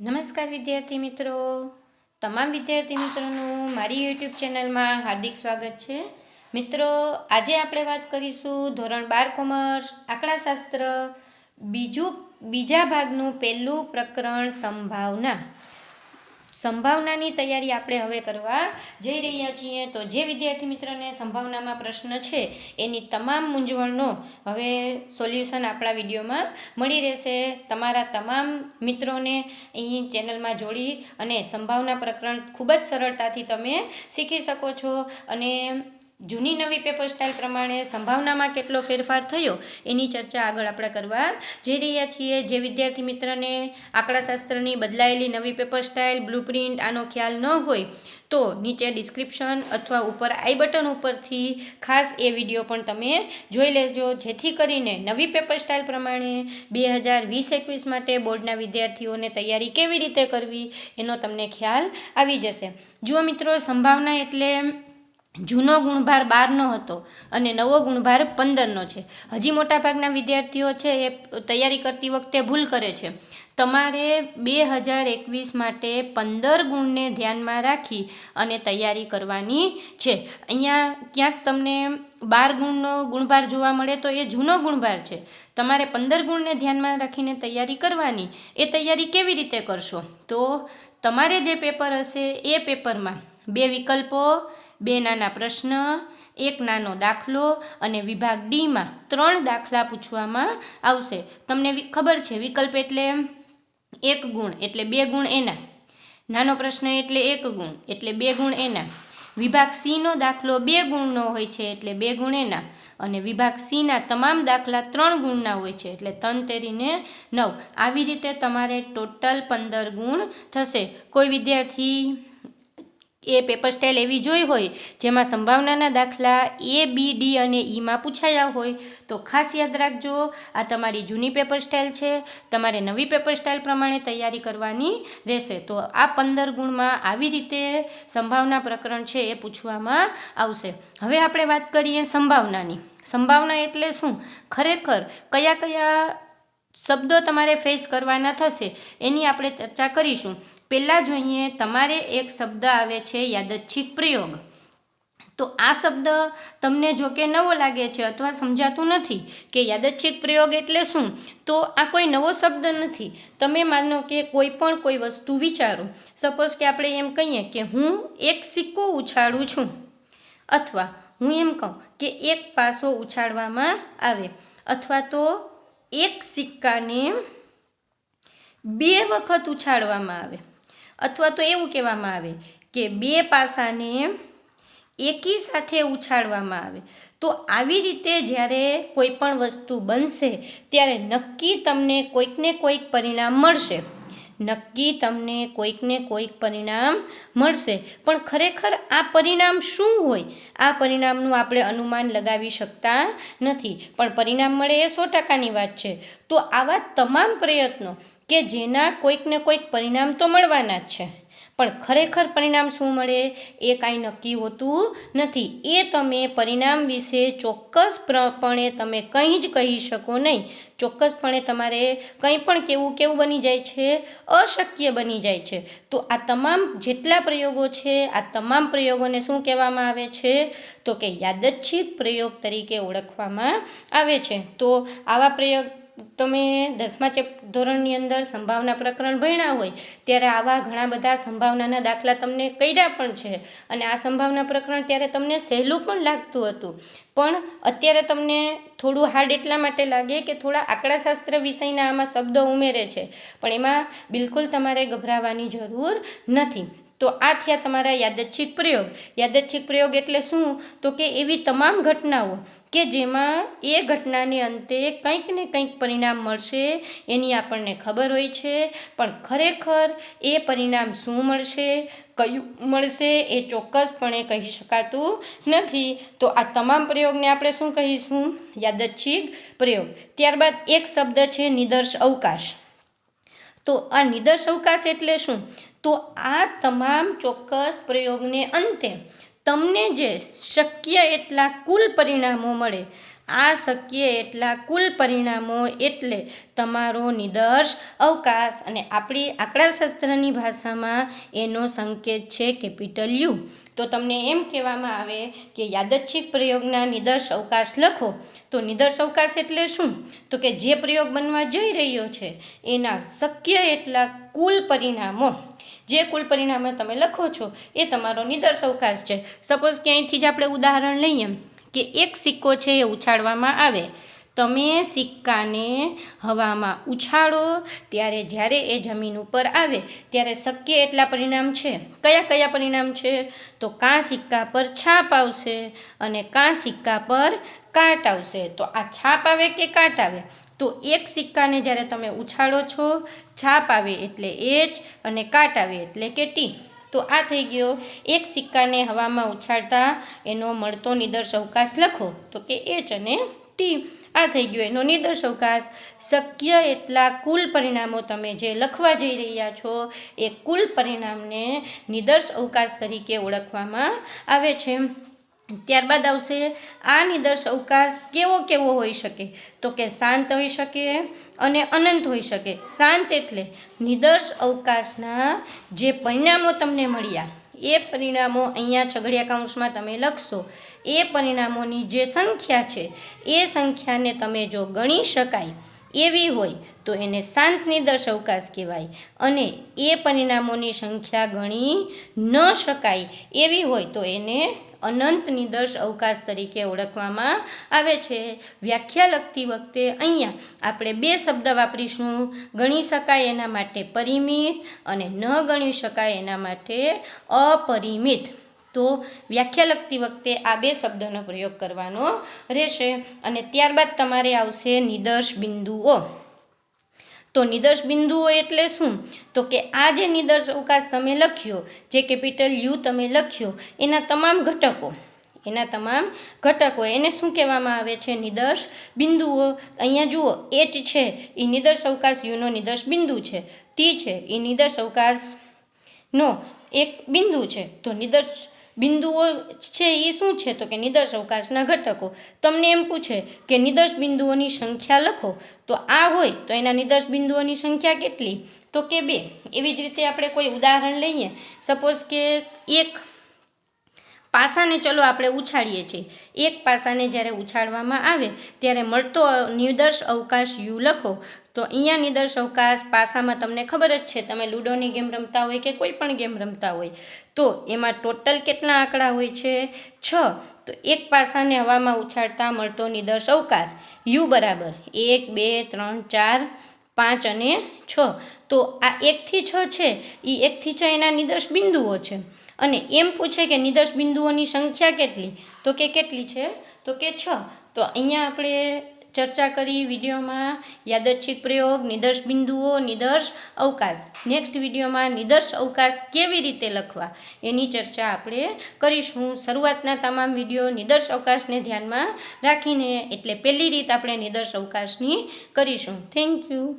નમસ્કાર વિદ્યાર્થી મિત્રો. તમામ વિદ્યાર્થી મિત્રોનું મારી યુટ્યુબ ચેનલમાં હાર્દિક સ્વાગત છે. મિત્રો, આજે આપણે વાત કરીશું ધોરણ બાર કોમર્સ, આંકડાશાસ્ત્ર, બીજું, બીજા ભાગનું પહેલું પ્રકરણ સંભાવના. સંભાવનાની તૈયારી આપણે હવે કરવા જઈ રહ્યા છીએ. તો જે વિદ્યાર્થી મિત્રોને સંભાવનામાં પ્રશ્ન છે, એની તમામ મૂંઝવણનો હવે સોલ્યુશન આપણા વિડીયોમાં મળી રહેશે. તમારા તમામ મિત્રોને અહીં ચેનલમાં જોડી અને સંભાવના પ્રકરણ ખૂબ જ સરળતાથી તમે શીખી શકો છો. અને જૂની નવી પેપર સ્ટાઇલ પ્રમાણે સંભાવનામાં કેટલો ફેરફાર થયો એની ચર્ચા આગળ આપણે કરવા જઈ રહ્યા છીએ. જે વિદ્યાર્થી મિત્રને આંકડાશાસ્ત્રની બદલાયેલી નવી પેપર સ્ટાઇલ બ્લુપ્રિન્ટ આનો ખ્યાલ ન હોય તો નીચે ડિસ્ક્રિપ્શન અથવા ઉપર આઈ બટન ઉપરથી ખાસ એ વીડિયો પણ તમે જોઈ લેજો. જેથી કરીને નવી પેપર સ્ટાઇલ પ્રમાણે બે હજાર વીસ એકવીસ માટે બોર્ડના વિદ્યાર્થીઓને તૈયારી કેવી રીતે કરવી એનો તમને ખ્યાલ આવી જશે. જુઓ મિત્રો, સંભાવના એટલે જૂનો ગુણભાર બારનો હતો અને નવો ગુણભાર પંદરનો છે. હજી મોટાભાગના વિદ્યાર્થીઓ છે એ તૈયારી કરતી વખતે ભૂલ કરે છે. તમારે બે હજાર એકવીસ માટે પંદર ગુણને ધ્યાનમાં રાખી અને તૈયારી કરવાની છે. અહીંયા ક્યાંક તમને બાર ગુણનો ગુણભાર જોવા મળે તો એ જૂનો ગુણભાર છે. તમારે પંદર ગુણને ધ્યાનમાં રાખીને તૈયારી કરવાની. એ તૈયારી કેવી રીતે કરશો? તો તમારે જે પેપર હશે એ પેપરમાં બે વિકલ્પો, બે નાના પ્રશ્ન, એક નાનો દાખલો અને વિભાગ ડીમાં ત્રણ દાખલા પૂછવામાં આવશે. તમને ખબર છે વિકલ્પ એટલે એક ગુણ એટલે બે ગુણ એના. નાનો પ્રશ્ન એટલે એક ગુણ એટલે બે ગુણ એના. વિભાગ સીનો દાખલો બે ગુણનો હોય છે એટલે બે ગુણ એના. અને વિભાગ સીના તમામ દાખલા ત્રણ ગુણના હોય છે એટલે તન તેરીને નવ. આવી રીતે તમારે ટોટલ પંદર ગુણ થશે. કોઈ વિદ્યાર્થી એ પેપર સ્ટાઇલ એવી જોઈ હોય, જેમાં સંભાવનાના દાખલા એ બી ડી અને ઈમાં પૂછાયા હોય, તો ખાસ યાદ રાખજો, આ તમારી જૂની પેપર સ્ટાઇલ છે, તમારે નવી પેપર સ્ટાઇલ પ્રમાણે તૈયારી કરવાની રહેશે. તો આ પંદર ગુણમાં આવી રીતે સંભાવના પ્રકરણ છે એ પૂછવામાં આવશે. હવે આપણે વાત કરીએ સંભાવનાની. સંભાવના એટલે શું? ખરેખર કયા કયા શબ્દો તમારે ફેસ કરવાના થશે, એની આપણે ચર્ચા કરીશું. પહેલાં જોઈએ તમારે એક શબ્દ આવે છે યાદચ્છિક પ્રયોગ. તો આ શબ્દ તમને જો કે નવો લાગે છે અથવા સમજાતું નથી કે યાદચ્છિક પ્રયોગ એટલે શું? તો આ કોઈ નવો શબ્દ નથી. તમે માનો કે કોઈ પણ કોઈ વસ્તુ વિચારો. સપોઝ કે આપણે એમ કહીએ કે હું એક સિક્કો ઉછાળું છું. અથવા હું એમ કહું કે એક પાસો ઉછાળવામાં આવે. અથવા તો એક સિક્કાને બે વખત ઉછાળવામાં આવે. અથવા તો એવું કહેવામાં આવે કે બે પાસાને એકી સાથે ઉછાળવામાં આવે. તો આવી રીતે જ્યારે કોઈ પણ વસ્તુ બનશે, ત્યારે નક્કી તમને કોઈકને કોઈક પરિણામ મળશે. નક્કી તમને કોઈકને કોઈક પરિણામ મળશે. પણ ખરેખર આ પરિણામ શું હોય? આ પરિણામનું આપણે અનુમાન લગાવી શકતા નથી. પણ પરિણામ મળે એ સો ટકાની વાત છે. તો આવા તમામ પ્રયત્નો કે જેના કોઈકને કોઈક પરિણામ તો મળવાના જ છે. પણ ખરેખર પરિણામ શું મળે? એ કાંઈ નક્કી હોતું નથી. એ તમે પરિણામ વિશે ચોક્કસપણે તમે કંઈ જ કહી શકો નહીં. ચોક્કસપણે તમારે કંઈ પણ કેવું કેવું બની જાય છે? અશક્ય બની જાય છે. તો આ તમામ જેટલા પ્રયોગો છે, આ તમામ પ્રયોગોને શું કહેવામાં આવે છે? તો કે યાદચ્છિક પ્રયોગ તરીકે ઓળખવામાં આવે છે. તો આવા પ્રયોગ તમે દસમા ચેપ, ધોરણની અંદર સંભાવના પ્રકરણ ભણ્યા હોય, ત્યારે આવા ઘણા બધા સંભાવનાના દાખલા તમને કર્યા પણ છે. અને આ સંભાવના પ્રકરણ ત્યારે તમને સહેલું પણ લાગતું હતું. પણ અત્યારે તમને થોડું હાર્ડ એટલા માટે લાગે કે થોડા આંકડાશાસ્ત્ર વિષયના આમાં શબ્દો ઉમેરે છે. પણ એમાં બિલકુલ તમારે ગભરાવાની જરૂર નથી. તો આ થયા તમારા યાદચ્છિક પ્રયોગ. યાદચ્છિક પ્રયોગ એટલે શું? તો કે એવી તમામ ઘટનાઓ કે જેમાં એ ઘટનાને અંતે કંઈક ને કંઈક પરિણામ મળશે એની આપણને ખબર હોય છે. પણ ખરેખર એ પરિણામ શું મળશે? કયું મળશે એ ચોક્કસપણે કહી શકાતું નથી. તો આ તમામ પ્રયોગને આપણે શું કહીશું? યાદચ્છિક પ્રયોગ. ત્યારબાદ એક શબ્દ છે નિદર્શ અવકાશ. તો આ નિદર્શ અવકાશ એટલે શું? તો આ તમામ ચોક્કસ પ્રયોગને અંતે તમને જે શક્ય એટલા કુલ પરિણામો મળે આ શક્ય એટલા કુલ પરિણામો એટલે તમારો નિદર્શ, અવકાશ અને આપણી આંકડાશાસ્ત્રની ભાષામાં એનો સંકેત છે કેપિટલ યુ તો તમને એમ કહેવામાં આવે કે યાદચ્છિક પ્રયોગના નિદર્શ અવકાશ લખો. તો નિદર્શ અવકાશ એટલે શું? તો કે જે પ્રયોગ બનવા જઈ રહ્યો છે, એના શક્ય એટલા કુલ પરિણામો. જે કુલ પરિણામો તમે લખો છો, એ તમારો નિદર્શ અવકાશ છે. સપોઝ કે અહીંથી જ આપણે ઉદાહરણ લઈએ. કે એક સિક્કો છે એ ઉછાળવામાં આવે. તમે સિક્કાને હવામાં ઉછાળો, ત્યારે જ્યારે એ જમીન ઉપર આવે, ત્યારે શક્ય એટલા પરિણામ છે. કયા કયા પરિણામ છે? તો કાં સિક્કા પર છાપ આવશે અને કાં સિક્કા પર કાટ આવશે. તો આ છાપ આવે કે કાટ આવે? તો એક સિક્કાને જ્યારે તમે ઉછાળો છો, છાપ આવે એટલે એચ અને કાટ આવે એટલે કે ટી. તો આ થઈ ગયો. એક સિક્કાને હવામાં ઉછાળતા એનો મળતો નિદર્શ અવકાશ લખો. તો કે એચ અને ટી આ થઈ ગયો એનો નિદર્શ અવકાશ. શક્ય એટલા કુલ પરિણામો તમે જે લખવા જઈ રહ્યા છો, એ કુલ પરિણામને નિદર્શ અવકાશ તરીકે ઓળખવામાં આવે છે. ત્યારબાદ આવશે આ નિદર્શ અવકાશ કેવો કેવો હોઈ શકે? તો કે શાંત હોઈ શકે અને અનંત હોઈ શકે. શાંત એટલે નિદર્શ અવકાશના જે પરિણામો તમને મળ્યા, એ પરિણામો અહીંયા છગડિયા કાઉન્સમાં તમે લખશો. એ પરિણામોની જે સંખ્યા છે, એ સંખ્યાને તમે જો ગણી શકાય એવી હોય, તો એને શાંત નિદર્શ અવકાશ કહેવાય. અને એ પરિણામોની સંખ્યા ગણી ન શકાય એવી હોય, તો એને અનંત નિદર્શ અવકાશ તરીકે ઓળખવામાં આવે છે. વ્યાખ્યા લખતી વખતે અહીંયા આપણે બે શબ્દ વાપરીશું. ગણી શકાય એના માટે પરિમિત અને ન ગણી શકાય એના માટે અપરિમિત. તો વ્યાખ્યા લખતી વખતે આ બે શબ્દનો પ્રયોગ કરવાનો રહેશે અને ત્યારબાદ તમારે આવશે નિદર્શ બિંદુઓ. તો નિદર્શ બિંદુઓ એટલે શું? તો કે આ જે નિદર્શ અવકાશ તમે લખ્યો, જે કેપિટલ યુ તમે લખ્યો, એના તમામ ઘટકો, એના તમામ ઘટકો, એને શું કહેવામાં આવે છે? નિદર્શ બિંદુઓ. અહીંયા જુઓ એચ છે, એ નિદર્શ અવકાશ યુનો નિદર્શ બિંદુ છે. ટી છે, એ નિદર્શ અવકાશનો એક બિંદુ છે. તો નિદર્શ બિંદુઓ છે એ શું છે? તો કે નિદર્શ અવકાશના ઘટકો. તમને એમ પૂછે કે નિદર્શ બિંદુઓની સંખ્યા લખો. તો આ હોય તો એના નિદર્શ બિંદુઓની સંખ્યા કેટલી? તો કે બે. એવી જ રીતે આપણે કોઈ ઉદાહરણ લઈએ. સપોઝ કે એક પાસાને ચલો આપણે ઉછાળીએ છીએ. એક પાસાને જ્યારે ઉછાળવામાં આવે, ત્યારે મળતો નિદર્શ અવકાશ યુ લખો. તો અહીંયા નિદર્શ અવકાશ પાસામાં તમને ખબર જ છે, તમે લૂડોની ગેમ રમતા હોય કે કોઈ પણ ગેમ રમતા હોય. તો એમાં ટોટલ કેટલા આંકડા હોય છે? છ. તો એક પાસાને હવામાં ઉછાળતા મળતો નિદર્શ અવકાશ યુ બરાબર એક, બે, ત્રણ, ચાર, પાંચ અને છ. તો આ એકથી છ છે એ એકથી છ એના નિદર્શ બિંદુઓ છે. અને એમ પૂછે કે નિદર્શ બિંદુઓની સંખ્યા કેટલી? તો કે કેટલી છે? તો કે છ. તો અહીંયા આપણે ચર્ચા કરી વિડીયોમાં યાદચ્છિક પ્રયોગ, નિદર્શ બિંદુઓ, નિદર્શ અવકાશ. નેક્સ્ટ વિડીયોમાં નિદર્શ અવકાશ કેવી રીતે લખવા? એની ચર્ચા આપણે કરીશું. શરૂઆતના તમામ વીડિયો નિદર્શ અવકાશને ધ્યાનમાં રાખીને એટલે પહેલી રીત આપણે નિદર્શ અવકાશની કરીશું. Thank you